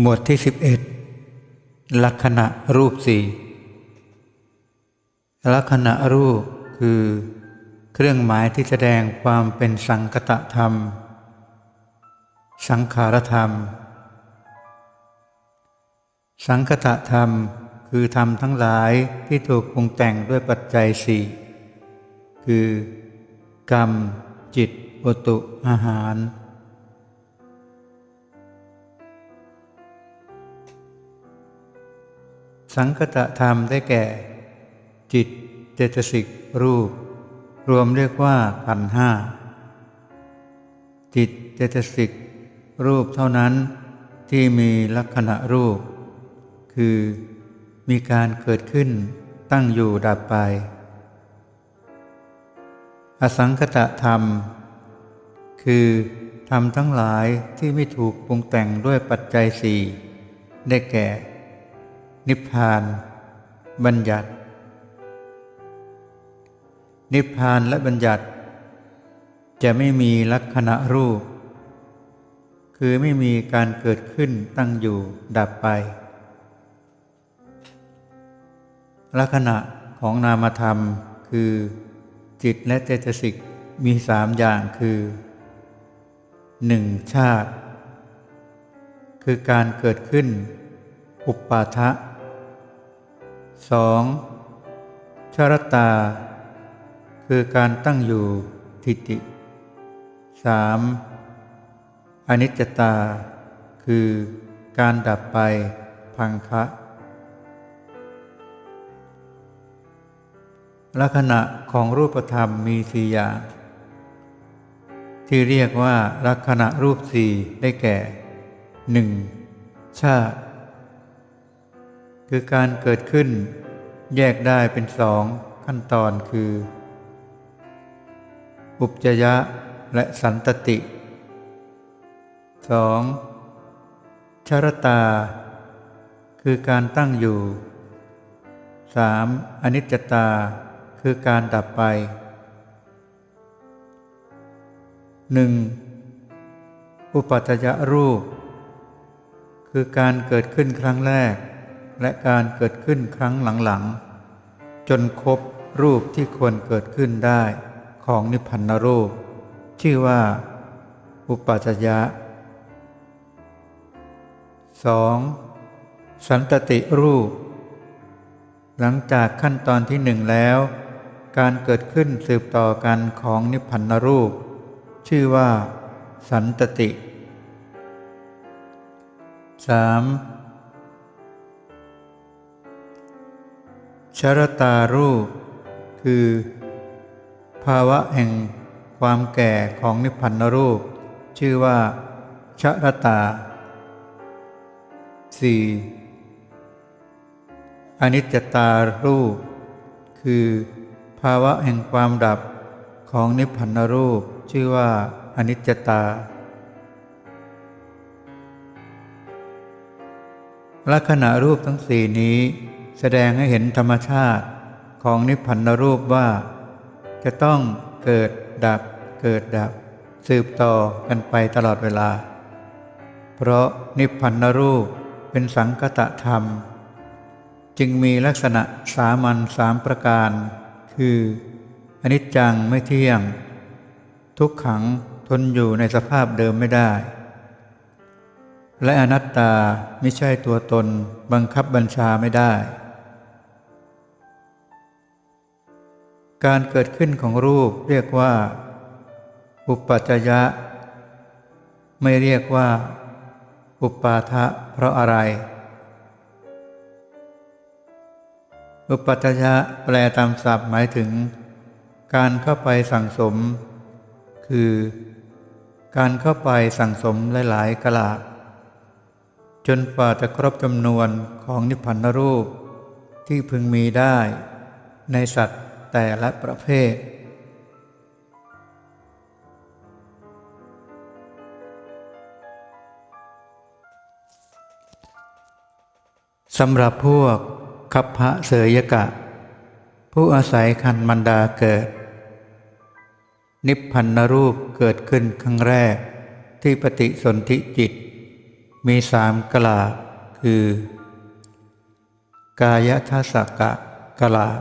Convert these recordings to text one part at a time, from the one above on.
หมวดที่สิบเอ็ดลักษณะรูปสี่ลักษณะรูปคือ เครื่องหมายที่แสดงความเป็นสังคตธรรม สังขารธรรม สังคตธรรมคือธรรมทั้งหลายที่ถูกปรุงแต่งด้วยปัจจัยสี่คือ กรรม จิตอตุอาหาร สังคตะธรรมได้แก่ จิตเจตสิกรูป รวมเรียกว่าขันห้าจิตเจตสิกรูปเท่านั้นที่มีลักษณะรูป คือมีการเกิดขึ้นตั้งอยู่ดับไป อสังคตะธรรม คือธรรมทั้งหลายที่ไม่ถูกปรุงแต่งด้วยปัจจัยสี่ได้แก่ นิพพาน บัญญัติ นิพพานและบัญญัติ จะไม่มีลักษณะรูป คือไม่มีการเกิดขึ้นตั้งอยู่ดับไป ลักษณะของนามธรรมคือจิตและเจตสิกมีสามอย่างคือหนึ่งชาติ คือการเกิดขึ้น อุปปาทะ สองชรตา คือการตั้งอยู่ทิฏฐิสามอนิจจตา คือการดับไปพังคะลักษณะของรูปธรรมมีสี่อย่าง ที่เรียกว่าลักษณะรูปสี่ได้แก่หนึ่งชาติ คือการเกิดขึ้น แยกได้เป็นสองขั้นตอนคือ อุปจยะและสันตติ 2. ชรตา คือการตั้งอยู่ 3. อนิจจตา คือการดับไป 1. อุปัจจยรูป คือการเกิดขึ้นครั้งแรก และการเกิดขึ้นครั้งหลังๆ จนครบรูปที่ควรเกิดขึ้นได้ของนิพพานรูป ชื่อว่า อุปัจจยะ 2. สันตติรูป หลังจากขั้นตอนที่หนึ่งแล้ว การเกิดขึ้นสืบต่อกันของนิพพานรูป ชื่อว่า สันตติ 3. ชรตารูป คือ ภาวะแห่งความแก่ของนิพพานรูป ชื่อว่าชรตา 4. อนิจจตารูป คือ ภาวะแห่งความดับของนิพพานรูป ชื่อว่าอนิจจตาลักษณะรูปทั้งสี่นี้ แสดงให้เห็นธรรมชาติของนิพพานรูปว่า จะต้องเกิดดับ เกิดดับ สืบต่อกันไปตลอดเวลา เพราะนิพพานรูปเป็นสังคตธรรม จึงมีลักษณะสามัญสามประการ คืออนิจจังไม่เที่ยง ทุกขังทนอยู่ในสภาพเดิมไม่ได้ และอนัตตาไม่ใช่ตัวตนบังคับบัญชาไม่ได้ การเกิดขึ้นของรูปเรียกว่า อุปปัจจยะ ไม่เรียกว่า อุปปาทะเพราะอะไร อุปปัจจยะแปลตามศัพท์หมายถึง การเข้าไปสั่งสม คือ การเข้าไปสั่งสมหลาย ๆกลาจนฝ่าจะครบจำนวนของนิพพานรูปที่พึงมีได้ในสัตว์ แต่ละประเภท สำหรับพวกคัพพะเสยกะ ผู้อาศัยคันมันดาเกิด นิพพันนรูปเกิดขึ้นครั้งแรกที่ปฏิสนธิจิต มีสามกลาคือ กายทัศกะกลาบ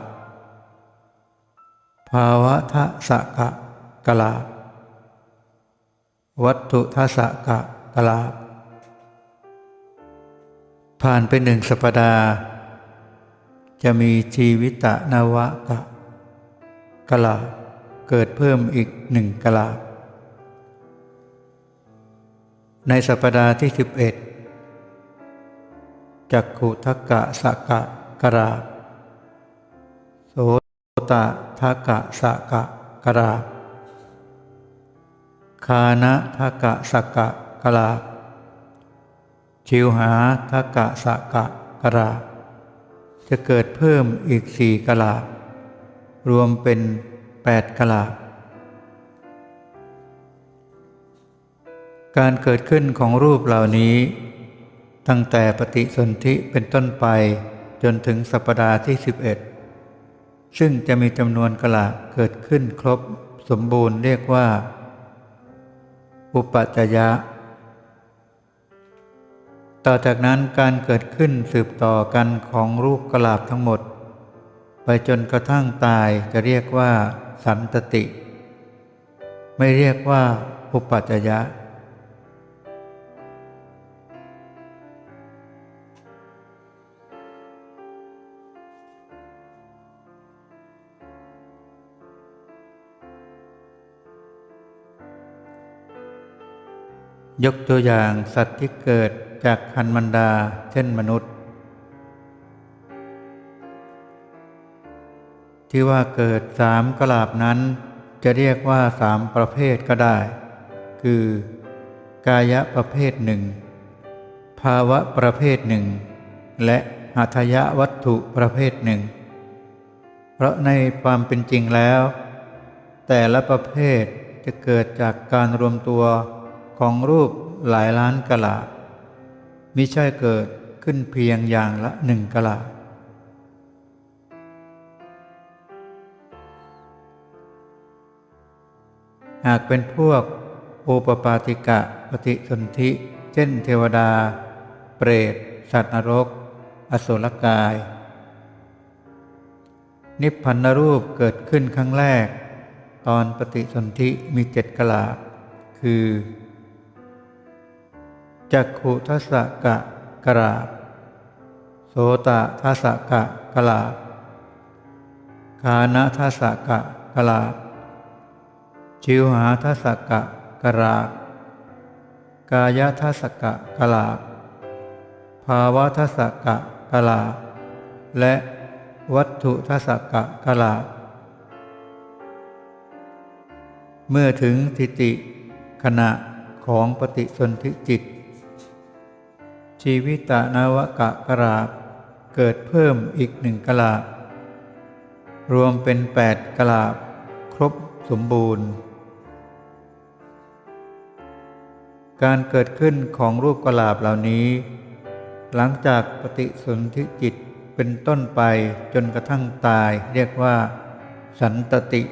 ภาวะทัศกะกลาบวัตถุทัศกะกลาบผ่านไปหนึ่งสัปดาห์ จะมีชีวิตะนวะกะกลาบเกิดเพิ่มอีกหนึ่งกลาบในสัปดาห์ที่สิบเอ็ดจักขุทักกะสะกะกราบโสตะ ทักะสะกะกราคานะทักะสะกะกราชิวหาทักะสะกะกราจะเกิดเพิ่มอีกสี่กะลารวมเป็นแปดกะลาการเกิดขึ้นของรูปเหล่านี้ ตั้งแต่ปฏิสนธิเป็นต้นไปจนถึงสัปดาห์ที่ 11 ซึ่งจะมีจำนวนกลาเกิดขึ้นครบสมบูรณ์เรียกว่า อุปัจจยะ ต่อจากนั้นการเกิดขึ้นสืบต่อกันของรูปกลาบทั้งหมด ไปจนกระทั่งตายจะเรียกว่า สันตติ ไม่เรียกว่า อุปัจจยะ ยกตัวอย่างสัตว์ที่เกิดจากคันมันดา เช่นมนุษย์ ที่ว่าเกิดสามกลาบนั้น จะเรียกว่าสามประเภทก็ได้ คือ กายะประเภทหนึ่ง ภาวะประเภทหนึ่ง และหัตยะวัตถุประเภทหนึ่ง เพราะในความเป็นจริงแล้ว แต่ละประเภทจะเกิดจากการรวมตัว ของรูปหลายล้านกะลามิใช่เกิดขึ้นเพียงอย่างละหนึ่งกะลาหากเป็นพวกโอปปาติกะปฏิสนธิ เช่นเทวดา เปรต สัตว์นรก อสุรกาย นิพพานรูปเกิดขึ้นครั้งแรก ตอนปฏิสนธิมีเจ็ดกลาคือ จักขุทัสสะกะกราบ โสตทัสสะกะกลาบคานะทัสสะกะกลาบชิวหาทัสสะกะกราบ กายทัสสะกะกลาบ ภาวะทัสสะกะกลาบ และวัตถุทัสสะกะกลาบ เมื่อถึงทิติขณะของปฏิสนธิจิต ชีวิตนาวกะกราบ เกิดเพิ่มอีกหนึ่งกลาบ รวมเป็นแปดกลาบ ครบสมบูรณ์ การเกิดขึ้นของรูปกลาบเหล่านี้ หลังจากปฏิสนธิจิตเป็นต้นไปจนกระทั่งตายเรียกว่า สันตติ